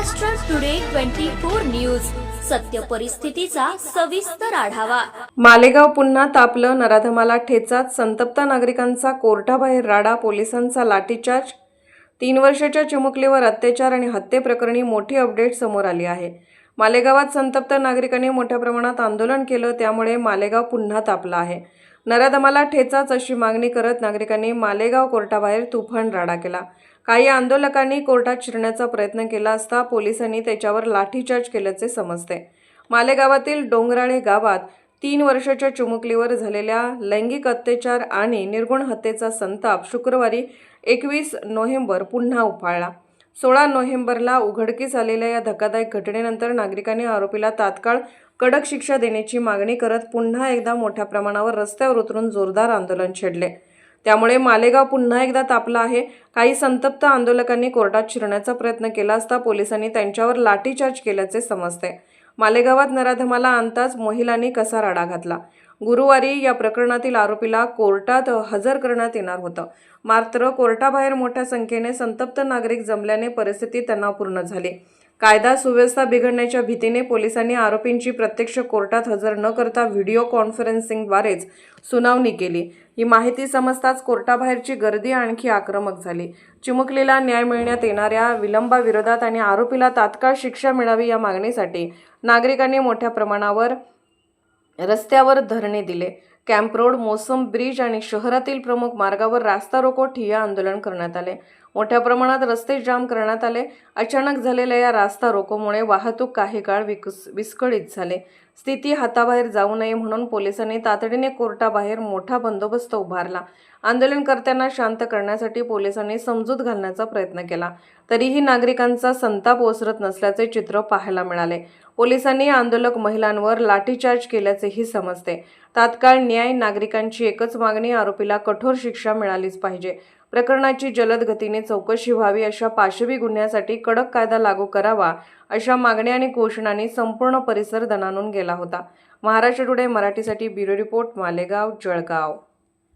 Maharashtra today twenty four news सत्य परिस्थितीचा सविस्तर आढावा. मालेगाव पुन्हा तापलं नराधमाला ठेचात संतप्त नागरिकांचा कोर्टाबाहेर राडा पोलिसांचा लाठीचार्ज. तीन वर्षाच्या चिमुकलीवर अत्याचार आणि हत्येप्रकरणी मोठी अपडेट समोर आली आहे. मालेगावात संतप्त नागरिकांनी मोठ्या प्रमाणात आंदोलन केलं त्यामुळे मालेगाव पुन्हा तापलं आहे. नराधमाला ठेचाच अशी मागणी करत नागरिकांनी मालेगाव कोर्टाबाहेर तुफान राडा केला. काही आंदोलकांनी कोर्टात शिरण्याचा प्रयत्न केला असता पोलिसांनी त्याच्यावर लाठीचार्ज केल्याचे समजते. मालेगावातील डोंगराळे गावात तीन वर्षाच्या चिमुकलीवर झालेल्या लैंगिक अत्याचार आणि निर्गुण हत्येचा संताप शुक्रवारी एकवीस नोव्हेंबर पुन्हा उफाळला. सोळा नोव्हेंबरला उघडकीस आलेल्या या धक्कादायक घटनेनंतर नागरिकांनी आरोपीला तात्काळ कडक शिक्षा देण्याची मागणी करत पुन्हा एकदा मोठ्या प्रमाणावर रस्त्यावर उतरून जोरदार आंदोलन छेडले. त्यामुळे मालेगाव पुन्हा एकदा तापला आहे. काही संतप्त आंदोलकांनी कोर्टात शिरण्याचा प्रयत्न केला असता पोलिसांनी त्यांच्यावर लाठीचार्ज केल्याचे समजते. मालेगावात नराधमाला आणताच महिलांनी कसा राडा घातला? गुरुवारी या प्रकरणातील आरोपीला कोर्टात हजर करण्यात येणार होतं. मात्र कोर्टाबाहेर मोठ्या संख्येने संतप्त नागरिक जमल्याने परिस्थिती तणावपूर्ण झाली. कायदा सुव्यवस्था बिघडण्याच्या भीतीने पोलिसांनी आरोपींची प्रत्यक्ष कोर्टात हजर न करता व्हिडिओ कॉन्फरन्सिंगद्वारेच सुनावणी केली. ही माहिती समजताच कोर्टाबाहेरची गर्दी आणखी आक्रमक झाली. चिमुकलीला न्याय मिळण्यात येणाऱ्या विलंबाविरोधात आणि आरोपीला तात्काळ शिक्षा मिळावी या मागणीसाठी नागरिकांनी मोठ्या प्रमाणावर रस्त्यावर धरणे दिले. कॅम्प रोड मोसम ब्रिज आणि शहरातील प्रमुख मार्गावर रास्ता रोको ठिय्या आंदोलन करण्यात आले. मोठ्या प्रमाणात रस्ते जाम करण्यात आले. अचानक झालेल्या या रास्ता रोकोमुळे वाहतूक काही काळ विकस विस्कळीत झाले. स्थिती हाताबाहेर जाऊ नये म्हणून पोलिसांनी तातडीने कोर्टाबाहेर मोठा बंदोबस्त उभारला. आंदोलनकर्त्यांना शांत करण्यासाठी पोलिसांनी समजूत घालण्याचा प्रयत्न केला. तरीही नागरिकांचा संताप ओसरत नसल्याचे चित्र पाहायला मिळाले. पोलिसांनी आंदोलक महिलांवर लाठीचार्ज केल्याचेही समजते. तात्काळ न्याय नागरिकांची एकच मागणी आरोपीला कठोर शिक्षा मिळालीच पाहिजे. प्रकरणाची जलद गतीने चौकशी व्हावी अशा पाशवी गुन्ह्यासाठी कडक कायदा लागू करावा अशा मागण्या आणि घोषणांनी संपूर्ण परिसर दणानून गेला होता. महाराष्ट्र टुडे मराठीसाठी ब्युरो रिपोर्ट मालेगाव जळगाव.